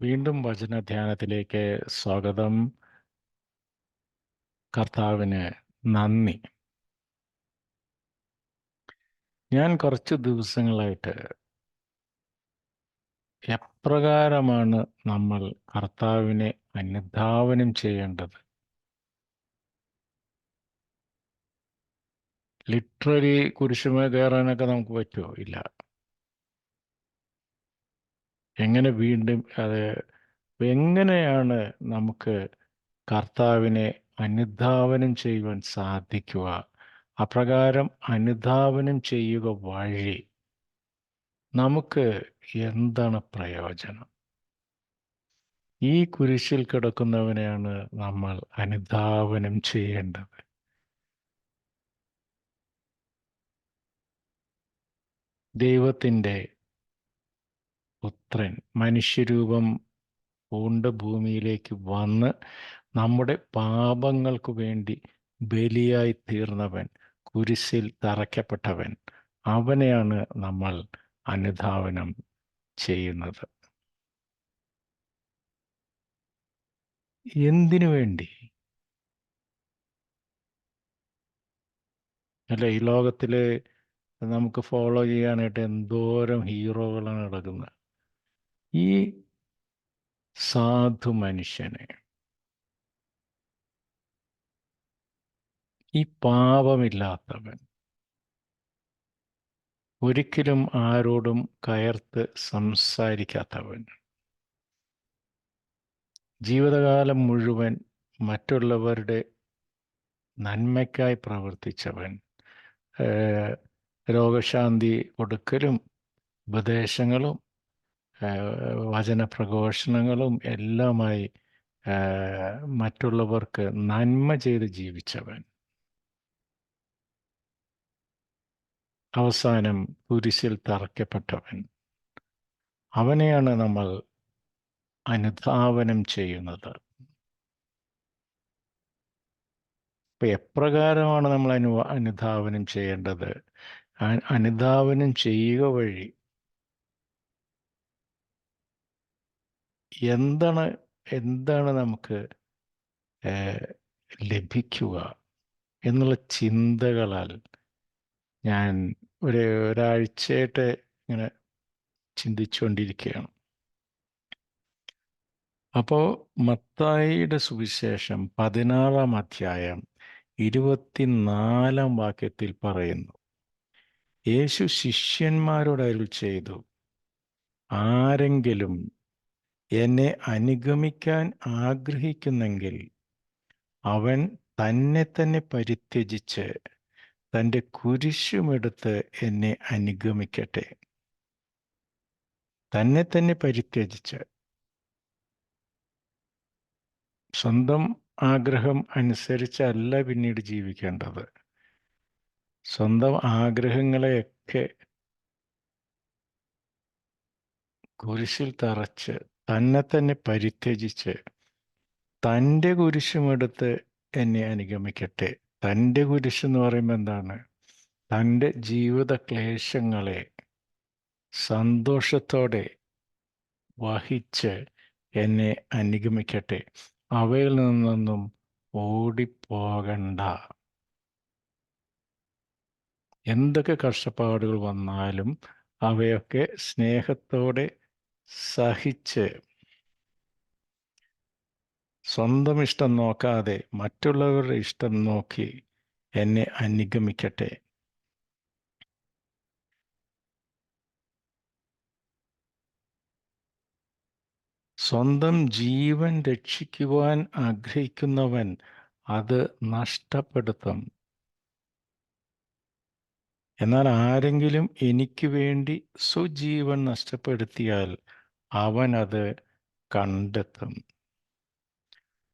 വീണ്ടും വചനധ്യാനത്തിലേക്ക് സ്വാഗതം. കർത്താവിന് നന്ദി. ഞാൻ കുറച്ച് ദിവസങ്ങളായിട്ട് എപ്രകാരമാണ് നമ്മൾ കർത്താവിനെ അനുധാവനം ചെയ്യേണ്ടത്? ലിറ്ററലി കുരിശുമേ കയറാനൊക്കെ നമുക്ക് പറ്റുമോ ഇല്ല. എങ്ങനെ വീണ്ടും അത് എങ്ങനെയാണ് നമുക്ക് കർത്താവിനെ അനുധാവനം ചെയ്യുവാൻ സാധിക്കുക? അപ്രകാരം അനുധാവനം ചെയ്യുക വഴി നമുക്ക് എന്താണ് പ്രയോജനം? ഈ കുരിശിൽ കിടക്കുന്നവനെയാണ് നമ്മൾ അനുധാവനം ചെയ്യേണ്ടത്. ദൈവത്തിന്റെ പുത്രൻ. മനുഷ്യരൂപം കൊണ്ട് ഭൂമിയിലേക്ക് വന്ന് നമ്മുടെ പാപങ്ങൾക്ക് വേണ്ടി ബലിയായി തീർന്നവൻ കുരിശിൽ തറയ്ക്കപ്പെട്ടവൻ. അവനെയാണ് നമ്മൾ അനുധാവനം ചെയ്യുന്നത്. എന്തിനു വേണ്ടി? അല്ല ഈ ലോകത്തിൽ നമുക്ക് ഫോളോ ചെയ്യാനായിട്ട് എന്തോരം ഹീറോകളാണ് നടക്കുന്നത് ഈ സാധു മനുഷ്യനെ ഈ പാപമില്ലാത്തവൻ ഒരിക്കലും ആരോടും കയർത്ത് സംസാരിക്കാത്തവൻ ജീവിതകാലം മുഴുവൻ മറ്റുള്ളവരുടെ നന്മയ്ക്കായി പ്രവർത്തിച്ചവൻ രോഗശാന്തി കൊടുക്കലും ഉപദേശങ്ങളും വചനപ്രഘോഷണങ്ങളും എല്ലാമായി മറ്റുള്ളവർക്ക് നന്മ ചെയ്ത് ജീവിച്ചവൻ. അവസാനം കുരിശിൽ തറയ്ക്കപ്പെട്ടവൻ. അവനെയാണ് നമ്മൾ അനുധാവനം ചെയ്യുന്നത്. ഇപ്പൊ എപ്രകാരമാണ് നമ്മൾ അനു അനുധാവനം ചെയ്യേണ്ടത്? അനുധാവനം ചെയ്യുക വഴി എന്താണ് എന്താണ് നമുക്ക് ലഭിക്കുക എന്നുള്ള ചിന്തകളാൽ ഞാൻ ഒരു ഒരാഴ്ചയായിട്ട് ഇങ്ങനെ ചിന്തിച്ചുകൊണ്ടിരിക്കുകയാണ്. അപ്പോൾ മത്തായിയുടെ സുവിശേഷം പതിനാറാം അധ്യായം ഇരുപത്തിനാലാം വാക്യത്തിൽ പറയുന്നു യേശു ശിഷ്യന്മാരോട് അരുൾ ചെയ്തു ആരെങ്കിലും എന്നെ അനുഗമിക്കാൻ ആഗ്രഹിക്കുന്നെങ്കിൽ അവൻ തന്നെ തന്നെ പരിത്യജിച്ച് തന്റെ കുരിശുമെടുത്ത് എന്നെ അനുഗമിക്കട്ടെ. തന്നെ തന്നെ പരിത്യജിച്ച്. സ്വന്തം ആഗ്രഹം അനുസരിച്ചല്ല പിന്നീട് ജീവിക്കേണ്ടത്. സ്വന്തം ആഗ്രഹങ്ങളെയൊക്കെ കുരിശിൽ തറച്ച് തന്നെ തന്നെ പരിത്യജിച്ച് തന്റെ കുരിശുമെടുത്ത് എന്നെ അനുഗമിക്കട്ടെ. തന്റെ കുരിശ് എന്ന് പറയുമ്പോൾ എന്താണ്? തന്റെ ജീവിത ക്ലേശങ്ങളെ സന്തോഷത്തോടെ വഹിച്ച് എന്നെ അനുഗമിക്കട്ടെ. അവയിൽ നിന്നൊന്നും ഓടിപ്പോകണ്ട. എന്തൊക്കെ കഷ്ടപ്പാടുകൾ വന്നാലും അവയൊക്കെ സ്നേഹത്തോടെ സഹിച്ച് സ്വന്തം ഇഷ്ടം നോക്കാതെ മറ്റുള്ളവരുടെ ഇഷ്ടം നോക്കി എന്നെ അനുഗമിക്കട്ടെ. സ്വന്തം ജീവൻ രക്ഷിക്കുവാൻ ആഗ്രഹിക്കുന്നവൻ അത് നഷ്ടപ്പെടുത്തും. എന്നാൽ ആരെങ്കിലും എനിക്ക് വേണ്ടി സ്വജീവൻ നഷ്ടപ്പെടുത്തിയാൽ അവൻ അത് കണ്ടെത്തും.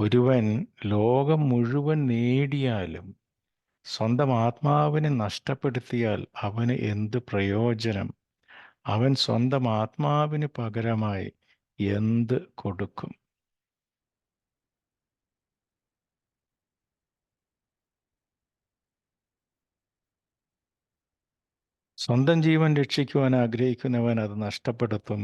ഒരുവൻ ലോകം മുഴുവൻ നേടിയാലും സ്വന്തം ആത്മാവിനെ നഷ്ടപ്പെടുത്തിയാൽ അവന് എന്ത് പ്രയോജനം? അവൻ സ്വന്തം ആത്മാവിന് പകരമായി എന്ത് കൊടുക്കും? സ്വന്തം ജീവൻ രക്ഷിക്കുവാൻ ആഗ്രഹിക്കുന്നവൻ അത് നഷ്ടപ്പെടുത്തും.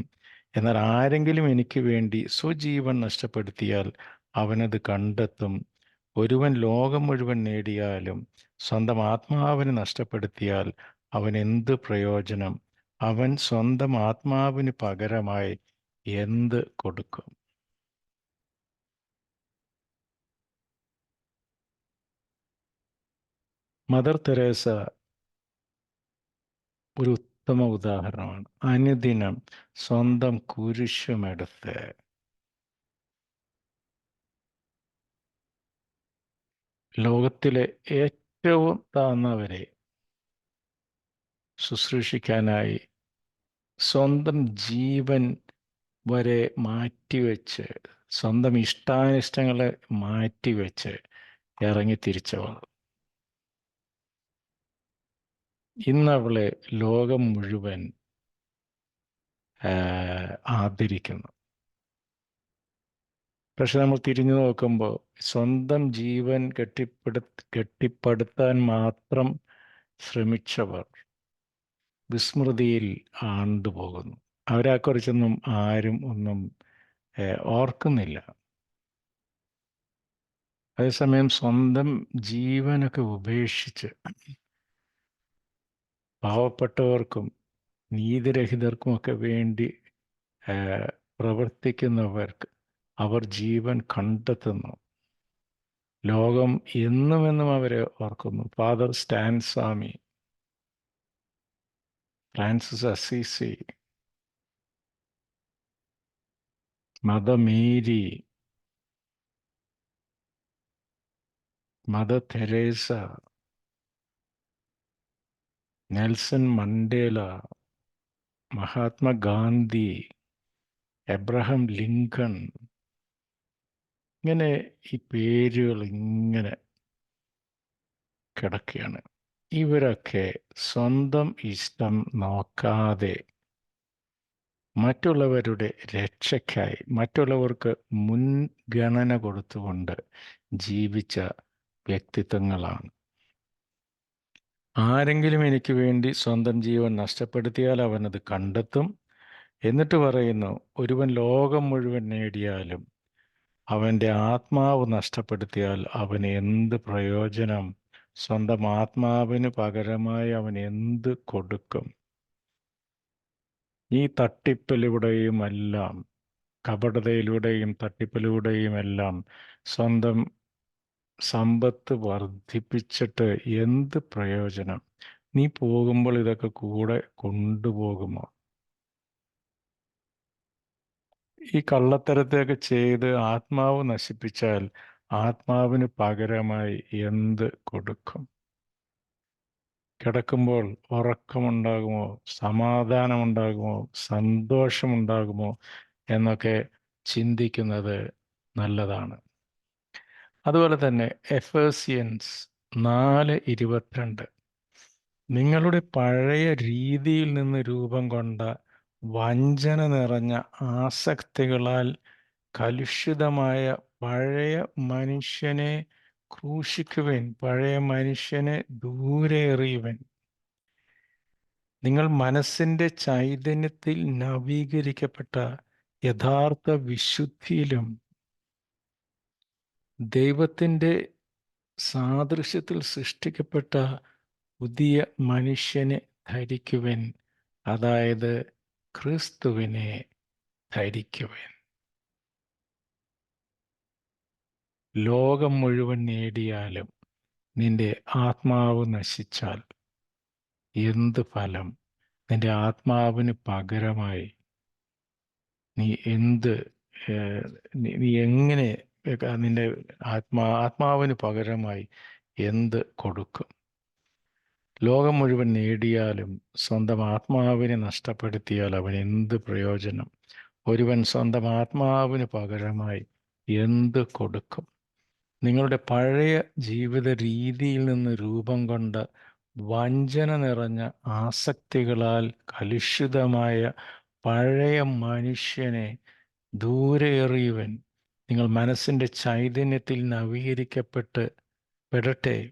എന്നാൽ ആരെങ്കിലും എനിക്ക് വേണ്ടി സ്വജീവൻ നഷ്ടപ്പെടുത്തിയാൽ അവനത് കണ്ടെത്തും. ഒരുവൻ ലോകം മുഴുവൻ നേടിയാലും സ്വന്തം ആത്മാവിനെ നഷ്ടപ്പെടുത്തിയാൽ അവൻ എന്ത് പ്രയോജനം? അവൻ സ്വന്തം ആത്മാവിന് പകരമായി എന്ത് കൊടുക്കും? മദർ തെരേസ ഒരു ഉത്തമ ഉദാഹരണമാണ്. അനുദിനം സ്വന്തം കുരിശുമെടുത്ത്. ലോകത്തിലെ ഏറ്റവും താന്നവരെ ശുശ്രൂഷിക്കാനായി സ്വന്തം ജീവൻ വരെ മാറ്റിവെച്ച് സ്വന്തം ഇഷ്ടാനിഷ്ടങ്ങളെ മാറ്റിവെച്ച് ഇറങ്ങി തിരിച്ചവൾ ഇന്നവളെ ലോകം മുഴുവൻ ആദരിക്കുന്നു. പക്ഷെ നമ്മൾ തിരിഞ്ഞു നോക്കുമ്പോൾ സ്വന്തം ജീവൻ കെട്ടിപ്പടു കെട്ടിപ്പടുത്താൻ മാത്രം ശ്രമിച്ചവർ വിസ്മൃതിയിൽ ആണ്ടുപോകുന്നു അവരെക്കുറിച്ചൊന്നും ആരും ഒന്നും ഓർക്കുന്നില്ല. അതേസമയം സ്വന്തം ജീവനൊക്കെ ഉപേക്ഷിച്ച് പാവപ്പെട്ടവർക്കും നീതിരഹിതർക്കുമൊക്കെ വേണ്ടി പ്രവർത്തിക്കുന്നവർക്ക് അവർ ജീവൻ കണ്ടെത്തുന്നു. ലോകം എന്നുമെന്നും എന്നും അവരെ ഓർക്കുന്നു. Father Stan Swamy Francis Assisi mother Mary mother Teresa Nelson Mandela Mahatma Gandhi Abraham Lincoln ഇങ്ങനെ ഈ പേരുകൾ ഇങ്ങനെ കിടക്കുകയാണ്. ഇവരൊക്കെ സ്വന്തം ഇഷ്ടം നോക്കാതെ മറ്റുള്ളവരുടെ രക്ഷയ്ക്കായി മറ്റുള്ളവർക്ക് മുൻഗണന കൊടുത്തുകൊണ്ട് ജീവിച്ച വ്യക്തിത്വങ്ങളാണ്. ആരെങ്കിലും എനിക്ക് വേണ്ടി സ്വന്തം ജീവൻ നഷ്ടപ്പെടുത്തിയാൽ അവനത് കണ്ടെത്തും. എന്നിട്ട് പറയുന്നു ഒരുവൻ ലോകം മുഴുവൻ നേടിയാലും അവന്റെ ആത്മാവ് നഷ്ടപ്പെടുത്തിയാൽ അവന് എന്ത് പ്രയോജനം? സ്വന്തം ആത്മാവിന് പകരമായി അവൻ എന്ത് കൊടുക്കും? ഈ തട്ടിപ്പിലൂടെയും എല്ലാം കപടതയിലൂടെയും തട്ടിപ്പിലൂടെയും എല്ലാം സ്വന്തം സമ്പത്ത് വർദ്ധിപ്പിച്ചിട്ട് എന്ത് പ്രയോജനം? നീ പോകുമ്പോൾ ഇതൊക്കെ കൂടെ കൊണ്ടുപോകുമോ? ഈ കള്ളത്തരത്തെയൊക്കെ ചെയ്ത് ആത്മാവ് നശിപ്പിച്ചാൽ ആത്മാവിന് പകരമായി എന്ത് കൊടുക്കും? കിടക്കുമ്പോൾ ഉറക്കമുണ്ടാകുമോ? സമാധാനമുണ്ടാകുമോ? സന്തോഷമുണ്ടാകുമോ? എന്നൊക്കെ ചിന്തിക്കുന്നത് നല്ലതാണ്. അതുപോലെ തന്നെ എഫേസിയൻസ് നാല് ഇരുപത്തിരണ്ട്. നിങ്ങളുടെ പഴയ രീതിയിൽ നിന്ന് രൂപം കൊണ്ട വഞ്ചന നിറഞ്ഞ ആസക്തികളാൽ കലുഷിതമായ പഴയ മനുഷ്യനെ ക്രൂശിക്കുവൻ പഴയ മനുഷ്യനെ ദൂരെ എറിയുവൻ. നിങ്ങൾ മനസ്സിന്റെ ചൈതന്യത്തിൽ നവീകരിക്കപ്പെട്ട യഥാർത്ഥ വിശുദ്ധിയിലും ദൈവത്തിന്റെ സാദൃശ്യത്തിൽ സൃഷ്ടിക്കപ്പെട്ട പുതിയ മനുഷ്യനെ ധരിക്കുവൻ. അതായത് ക്രിസ്തുവിനെ ധരിക്കുവൻ. ലോകം മുഴുവൻ നേടിയാലും നിന്റെ ആത്മാവ് നശിച്ചാൽ എന്ത് ഫലം? നിന്റെ ആത്മാവിന് പകരമായി നീ എന്ത് നീ എങ്ങനെ നിന്റെ ആത്മാ ആത്മാവിന് പകരമായി എന്ത് കൊടുക്കും? ലോകം മുഴുവൻ നേടിയാലും സ്വന്തം ആത്മാവിനെ നഷ്ടപ്പെടുത്തിയാൽ അവൻ എന്ത് പ്രയോജനം? ഒരുവൻ സ്വന്തം ആത്മാവിന് പകരമായി എന്ത് കൊടുക്കും? നിങ്ങളുടെ പഴയ ജീവിത രീതിയിൽ നിന്ന് രൂപം കൊണ്ട വഞ്ചന നിറഞ്ഞ ആസക്തികളാൽ കലുഷിതമായ പഴയ മനുഷ്യനെ ദൂരെ എറിയുവൻ നിങ്ങൾ മനസ്സിന്റെ ചൈതന്യത്തിൽ നവീകരിക്കപ്പെട്ട് പെടട്ടെ.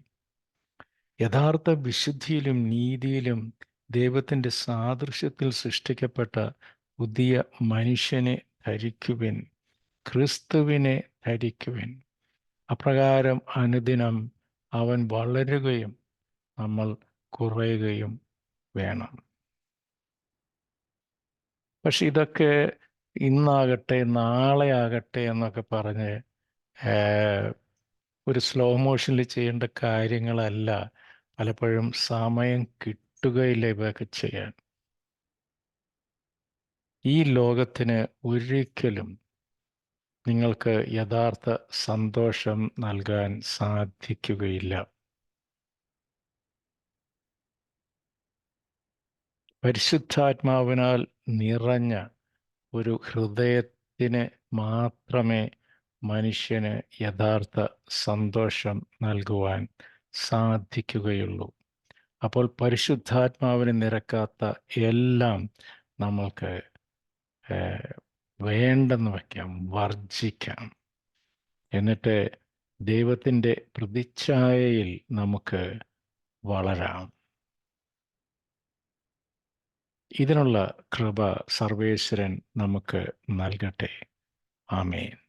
യഥാർത്ഥ വിശുദ്ധിയിലും നീതിയിലും ദൈവത്തിന്റെ സാദൃശ്യത്തിൽ സൃഷ്ടിക്കപ്പെട്ട പുതിയ മനുഷ്യനെ ധരിക്കുവിൻ. ക്രിസ്തുവിനെ ധരിക്കുവിൻ. അപ്രകാരം അനുദിനം അവൻ വളരുകയും നമ്മൾ കുറയുകയും വേണം. പക്ഷെ ഇതൊക്കെ ഇന്നാകട്ടെ നാളെ ആകട്ടെ എന്നൊക്കെ പറഞ്ഞ് ഒരു സ്ലോ മോഷനിൽ ചെയ്യേണ്ട കാര്യങ്ങളല്ല. പലപ്പോഴും സമയം കിട്ടുകയില്ല ഇവയൊക്കെ ചെയ്യാൻ. ഈ ലോകത്തിന് ഒരിക്കലും നിങ്ങൾക്ക് യഥാർത്ഥ സന്തോഷം നൽകാൻ സാധിക്കുകയില്ല. പരിശുദ്ധാത്മാവിനാൽ നിറഞ്ഞ ഒരു ഹൃദയത്തിന് മാത്രമേ മനുഷ്യന് യഥാർത്ഥ സന്തോഷം നൽകുവാൻ സാധിക്കുകയുള്ളൂ. അപ്പോൾ പരിശുദ്ധാത്മാവിന് നിരക്കാത്ത എല്ലാം നമ്മൾക്ക് വേണ്ടെന്ന് വയ്ക്കാം വർജിക്കാം എന്നിട്ട് ദൈവത്തിന്റെ പ്രതിച്ഛായയിൽ നമുക്ക് വളരാം. ഇതിനുള്ള കൃപ സർവേശ്വരൻ നമുക്ക് നൽകട്ടെ. ആമേൻ.